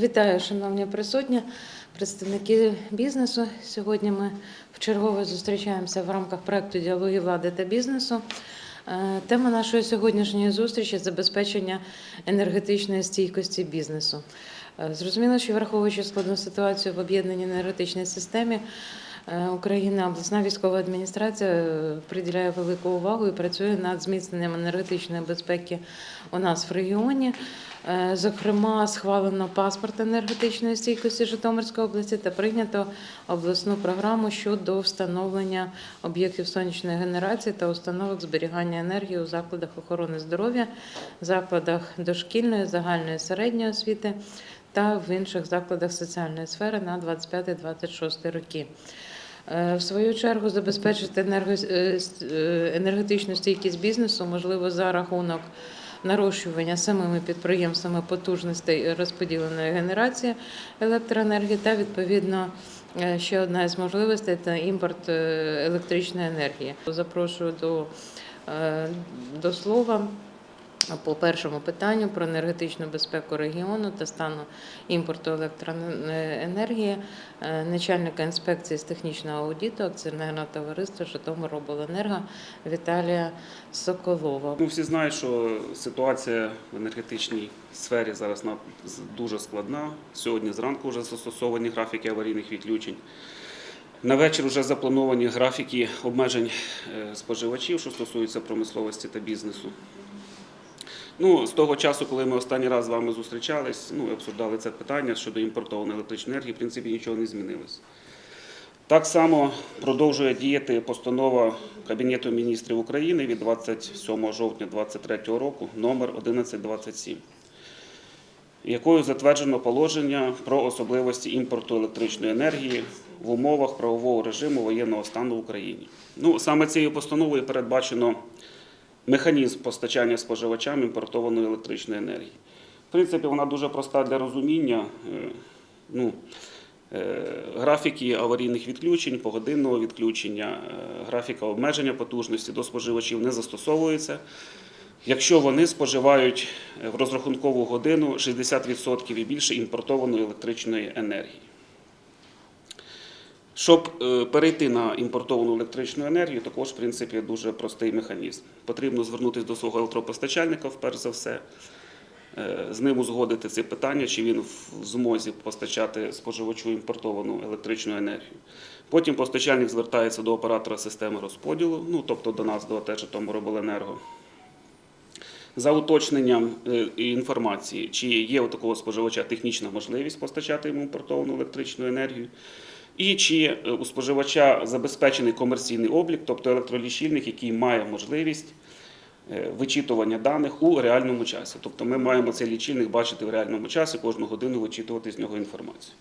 Вітаю, шановні присутні, представники бізнесу. Сьогодні ми вчергове зустрічаємося в рамках проекту діалоги влади та бізнесу. Е, Тема нашої сьогоднішньої зустрічі забезпечення енергетичної стійкості бізнесу. Е, Зрозуміло, що враховуючи складну ситуацію в об'єднаній енергетичній системі. Е, Україна, обласна військова адміністрація е, приділяє велику увагу і працює над зміцненням енергетичної безпеки у нас в регіоні. Е, Зокрема, схвалено паспорт енергетичної стійкості Житомирської області та прийнято обласну програму щодо встановлення об'єктів сонячної генерації та установок зберігання енергії у закладах охорони здоров'я, закладах дошкільної, загальної середньої освіти та в інших закладах соціальної сфери на 25-26 роки. Е, В свою чергу забезпечити е, е, енергетичну стійкість бізнесу можливо за рахунок нарощування самими підприємствами потужностей розподіленої генерації електроенергії та відповідно. Ще одна із можливостей це імпорт електричної енергії. Запрошую до, до слова по першому питанню про енергетичну безпеку регіону та стану імпорту електроенергії е, начальника інспекції з технічного аудиту акціонерного товариства Житомиробленерго Віталія Соколова. Ну, всі знають, що ситуація в енергетичній сфері зараз дуже складна. Сьогодні зранку вже застосовані графіки аварійних відключень. На вечір вже заплановані графіки обмежень е, споживачів, що стосуються промисловості та бізнесу. Ну, з того часу, коли ми останній раз з вами зустрічались, ну, обсуждали це питання щодо імпортованої електричної енергії, в принципі, нічого не змінилось. Так само продовжує діяти постанова Кабінету міністрів України від 27 жовтня 2023 року номер 1127, якою затверджено положення про особливості імпорту електричної енергії в умовах правового режиму воєнного стану в Україні. Ну, саме цією постановою передбачено механізм постачання споживачам імпортованої електричної енергії. В принципі, вона дуже проста для розуміння. Е, Ну, Е, Графіки аварійних відключень, погодинного відключення, е, графіка обмеження потужності до споживачів не застосовується, якщо вони споживають в розрахункову годину 60% і більше імпортованої електричної енергії. Щоб е, перейти на імпортовану електричну енергію, також в принципі дуже простий механізм. Потрібно звернутися до свого електропостачальника, вперше за все, е, з ним узгодити ці питання, чи він в змозі постачати споживачу імпортовану електричну енергію. Потім постачальник звертається до оператора системи розподілу, ну тобто до нас, до АТ Житомиробленерго, за уточненням е, інформації, чи є у такого споживача технічна можливість постачати йому імпортовану електричну енергію. І чи е, у споживача забезпечений комерційний облік, тобто електролічильник, який має можливість е, вичитування даних у реальному часі. Тобто ми маємо цей лічильник бачити в реальному часі, кожну годину вичитувати з нього інформацію.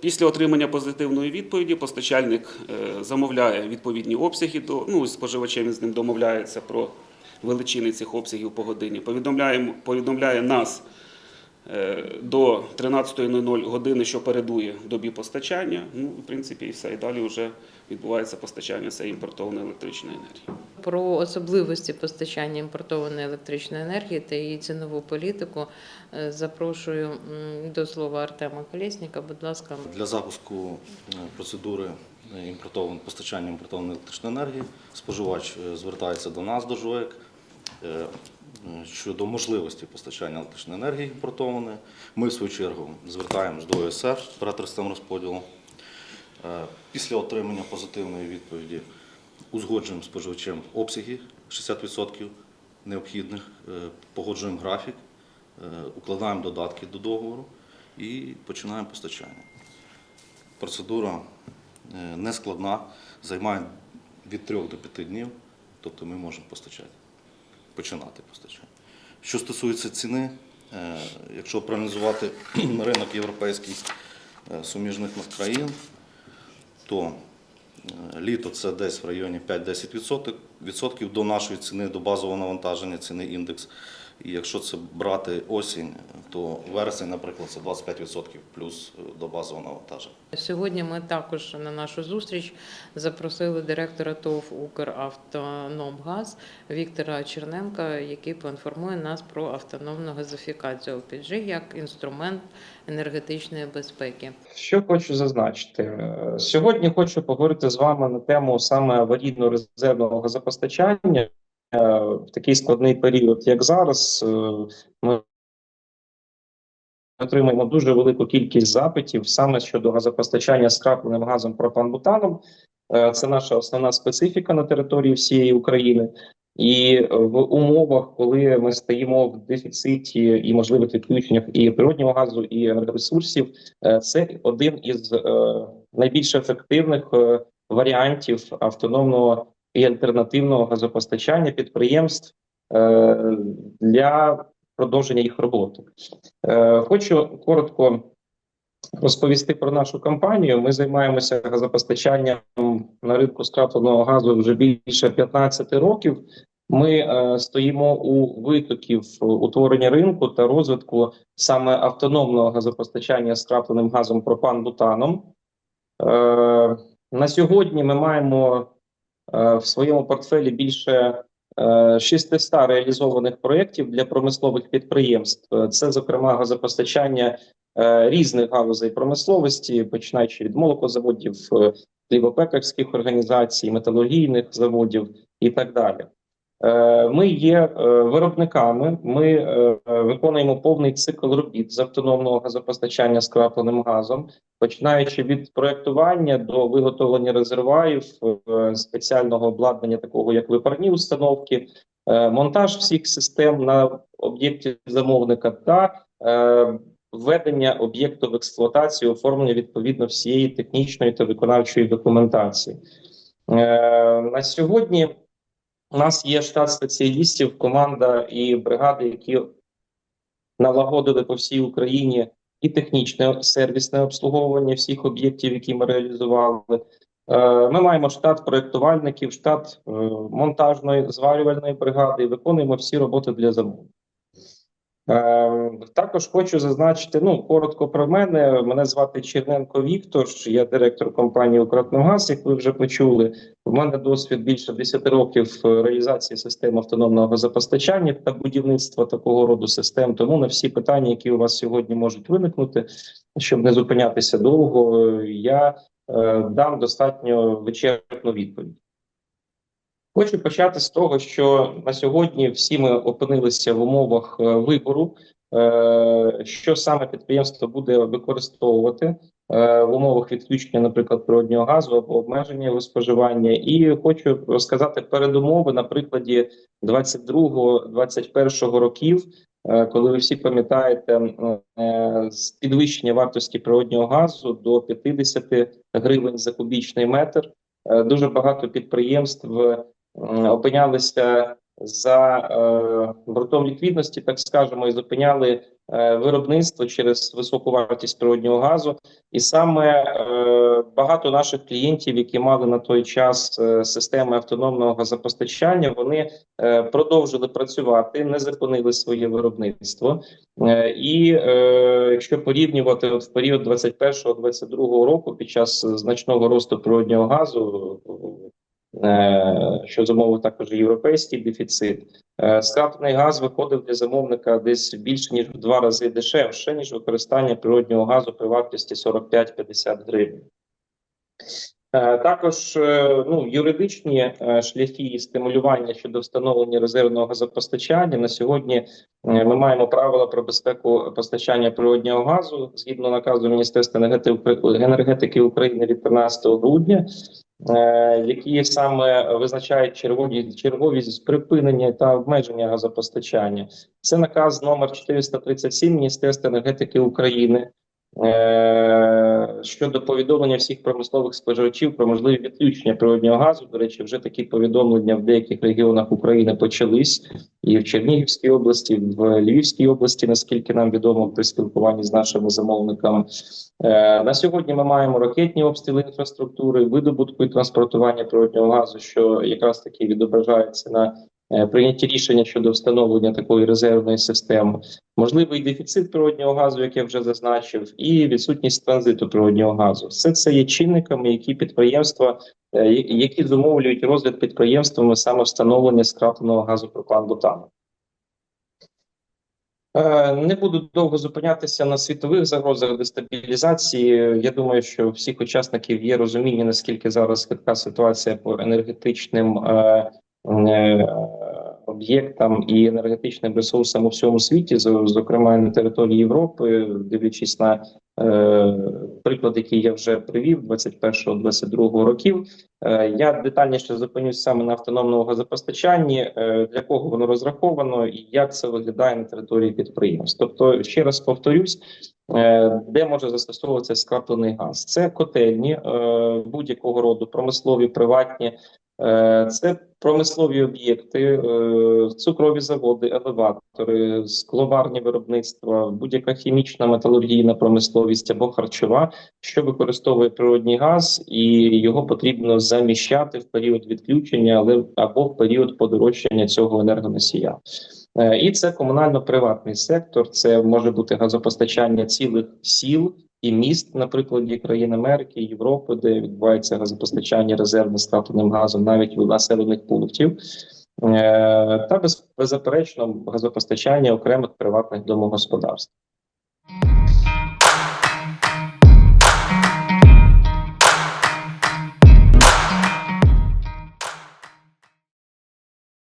Після отримання позитивної відповіді постачальник е, замовляє відповідні обсяги до ну, споживачем з ним домовляється про величини цих обсягів по годині. Повідомляє, повідомляє нас до 13.00 години, що передує добі постачання. Ну, в принципі, і все. І далі вже відбувається постачання цієї імпортованої електричної енергії. Про особливості постачання імпортованої електричної енергії та її цінову політику е, запрошую до слова Артема Колєсніка. Будь ласка, Для запуску е, процедури е, постачання імпортованої електричної енергії споживач е, звертається до нас, до ЖОЕК, е, е, щодо можливості постачання електричної енергії імпортованої. Ми, в свою чергу, звертаємось до ОСР, оператор розподілу. Е, Після отримання позитивної відповіді узгоджуємо споживачем обсяги 60% необхідних, е, погоджуємо графік, е, укладаємо додатки до договору і починаємо постачання. Процедура е, не складна, займає від 3 до 5 днів, тобто ми можемо постачати, починати постачання. Що стосується ціни, е, якщо проаналізувати ринок європейський е, суміжних країн, то е, літо це десь в районі 5-10% до нашої ціни, до базового навантаження ціни індекс. І якщо це брати осінь, то вересень, наприклад, це 25% плюс е, до базового навантаження. Сьогодні ми також на нашу зустріч запросили директора ТОВ «Укравтономгаз» Віктора Черненка, який поінформує нас про автономну газифікацію ОПГ як інструмент енергетичної безпеки. Що хочу зазначити Е, сьогодні. Хочу поговорити з вами на тему саме аварійно-резервного газопостачання Е, в такий складний період, як зараз. е, Ми отримаємо дуже велику кількість запитів саме щодо газопостачання скрапленим газом пропан-бутаном. Е, Це наша основна специфіка на території всієї України. І в умовах, коли ми стоїмо в дефіциті і можливих відключеннях і природнього газу, і енергоресурсів, Е, Це один із е, найбільш ефективних е, варіантів автономного і альтернативного газопостачання підприємств е, для продовження їх роботи. Е, Хочу коротко розповісти про нашу компанію. Ми займаємося газопостачанням на ринку скрапленого газу вже більше 15 років. Ми е, стоїмо у витоків утворення ринку та розвитку саме автономного газопостачання скрапленим газом пропан-бутаном. На сьогодні ми маємо в своєму портфелі більше е, 600 реалізованих проєктів для промислових підприємств. Е, Це, зокрема, газопостачання е, різних галузей промисловості, починаючи від молокозаводів, е, хлібопекарських організацій, металургійних заводів і так далі. Е, Ми є е, виробниками. Ми е, виконуємо повний цикл робіт з автономного газопостачання скрапленим газом, починаючи від проектування до виготовлення резервуарів, спеціального обладнання, такого як випарні установки, монтаж всіх систем на об'єкті замовника та введення об'єкту в експлуатацію, оформлення відповідно всієї технічної та виконавчої документації. На сьогодні у нас є штат спеціалістів, команда і бригади, які налагодили по всій Україні і технічне сервісне обслуговування всіх об'єктів, які ми реалізували. Е, Ми маємо штат проєктувальників, штат е, монтажної зварювальної бригади і виконуємо всі роботи для замовлення. Е, Також хочу зазначити, ну коротко про мене. Мене звати Черненко Віктор. Я директор компанії «Укртновгаз», як ви вже почули. У мене досвід більше 10 років реалізації систем автономного газопостачання та будівництва такого роду систем. Тому на всі питання, які у вас сьогодні можуть виникнути, щоб не зупинятися довго, я е, дам достатньо вичерпну відповідь. Хочу почати з того, що на сьогодні всі ми опинилися в умовах е, вибору, е, що саме підприємство буде використовувати е, в умовах відключення, наприклад, природнього газу або обмеження його споживання. І хочу розказати передумови на прикладі 22-21 років, коли ви всі пам'ятаєте підвищення вартості природнього газу до 50 гривень за кубічний метр. Дуже багато підприємств опинялися за е, бортом ліквідності, так скажемо, і зупиняли е, виробництво через високу вартість природнього газу. І саме е, багато наших клієнтів, які мали на той час системи автономного газопостачання, вони продовжили працювати, не зупинили своє виробництво. І якщо порівнювати от в період 21-22 року, під час значного росту природнього газу, що зумовив також європейський дефіцит, е, скраплений газ виходив для замовника десь більше ніж в два рази дешевше ніж використання природнього газу при вартості 45-50 гривень. Е, Також е, ну, юридичні е, шляхи стимулювання щодо встановлення резервного газопостачання. На сьогодні е, ми маємо правила про безпеку постачання природнього газу. Згідно наказу Міністерства енергетики- України від 13 грудня, е, які саме визначають чергові черговість припинення та обмеження газопостачання. Це наказ номер 437 Міністерства енергетики України е, щодо повідомлення всіх промислових споживачів про можливі відключення природнього газу. До речі, вже такі повідомлення в деяких регіонах України почались і в Чернігівській області, в Львівській області, наскільки нам відомо при спілкуванні з нашими замовниками. Е, на сьогодні ми маємо ракетні обстріли інфраструктури, видобутку і транспортування природнього газу, що якраз таки відображається на е, прийняті рішення щодо встановлення такої резервної системи, можливий дефіцит природнього газу, як я вже зазначив, і відсутність транзиту природнього газу. Все це є чинниками, які підприємства, е, які зумовлюють розгляд підприємствами саме встановлення скрапленого газу пропан-бутану. Е, Не буду довго зупинятися на світових загрозах дестабілізації. Я думаю, що всіх учасників є розуміння, наскільки зараз така ситуація по енергетичним об'єктам і енергетичним ресурсам у всьому світі, зокрема на території Європи, дивлячись на е, приклад, який я вже привів 21-22 років. Е, Я детальніше зупинюсь саме на автономному газопостачанні, е, для кого воно розраховано і як це виглядає на території підприємств. Тобто, ще раз повторюсь, е, де може застосовуватися скраплений газ? Це котельні е, будь-якого роду, промислові, приватні. Е, Це промислові об'єкти, е, цукрові заводи, елеватори, скловарні виробництва, будь-яка хімічна металургійна промисловість або харчова, що використовує природній газ, і його потрібно заміщати в період відключення, але або в період подорожчання цього енергоносія. Е, І це комунально-приватний сектор. Це може бути газопостачання цілих сіл і міст, на прикладі країн Америки, Європи, де відбувається газопостачання резервним скрапленим газом, навіть у населених пунктів. Е, Та без, беззаперечно газопостачання окремих приватних домогосподарств.